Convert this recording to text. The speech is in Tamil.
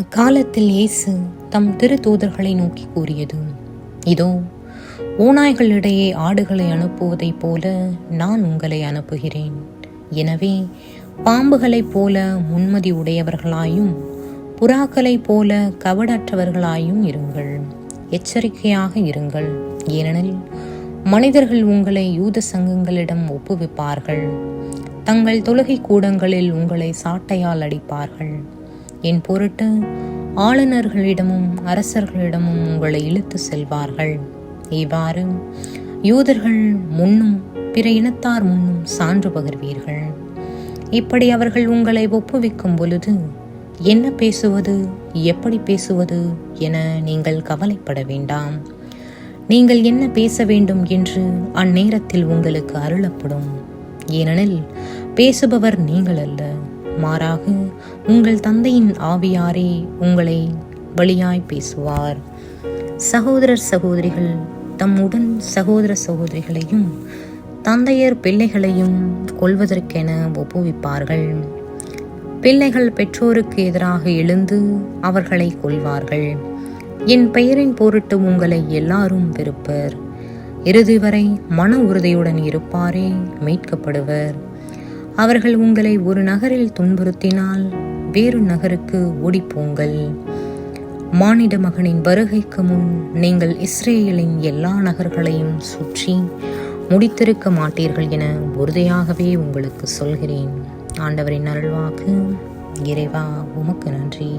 அக்காலத்தில் இயேசு தம் திரு தூதர்களை நோக்கி கூறியது இதோ ஓநாய்களிடையே ஆடுகளை அனுப்புவதைப் போல நான் உங்களை அனுப்புகிறேன். எனவே பாம்புகளைப் போல முன்மதி உடையவர்களாயும் புறாக்களைப் போல கவடற்றவர்களாயும் இருங்கள். எச்சரிக்கையாக இருங்கள். ஏனெனில் மனிதர்கள் உங்களை யூத சங்கங்களிடம் ஒப்புவிப்பார்கள். தங்கள் தொழுகை கூடங்களில் உங்களை சாட்டையால் அடிப்பார்கள். என் பொருட்டு ஆளுநர்களிடமும் அரசர்களிடமும் உங்களை இழுத்து செல்வார்கள். இவ்வாறு யூதர்கள் முன்னும் பிற இனத்தார் முன்னும் சான்று பகர்வீர்கள். இப்படி அவர்கள் உங்களை ஒப்புவிக்கும் பொழுது என்ன பேசுவது எப்படி பேசுவது என நீங்கள் கவலைப்பட வேண்டாம். நீங்கள் என்ன பேச வேண்டும் என்று அந்நேரத்தில் உங்களுக்கு அருளப்படும். ஏனெனில் பேசுபவர் நீங்கள் அல்ல. மாறாக உங்கள் தந்தையின் ஆவியாரே உங்களை வழியாய் பேசுவார். சகோதரர் சகோதரிகள் தம்முடன் சகோதர சகோதரிகளையும் தந்தையர் பிள்ளைகளையும் கொள்வதற்கென ஒப்புவிப்பார்கள். பிள்ளைகள் பெற்றோருக்கு எதிராக எழுந்து அவர்களை கொள்வார்கள் என் பெயரின் பொருட்டு உங்களை எல்லாரும் வெறுப்பர். இறுதி வரை மன உறுதியுடன் இருப்பாரே மீட்கப்படுவர். அவர்கள் உங்களை ஒரு நகரில் துன்புறுத்தினால் வேறு நகருக்கு ஓடிப்போங்கள். மானிட மகனின் வருகைக்கு முன் நீங்கள் இஸ்ரேலின் எல்லா நகர்களையும் சுற்றி முடித்திருக்க மாட்டீர்கள் என உறுதியாகவே உங்களுக்கு சொல்கிறேன். ஆண்டவரின் அருள்வாக்கு இறைவா உமக்கு நன்றி.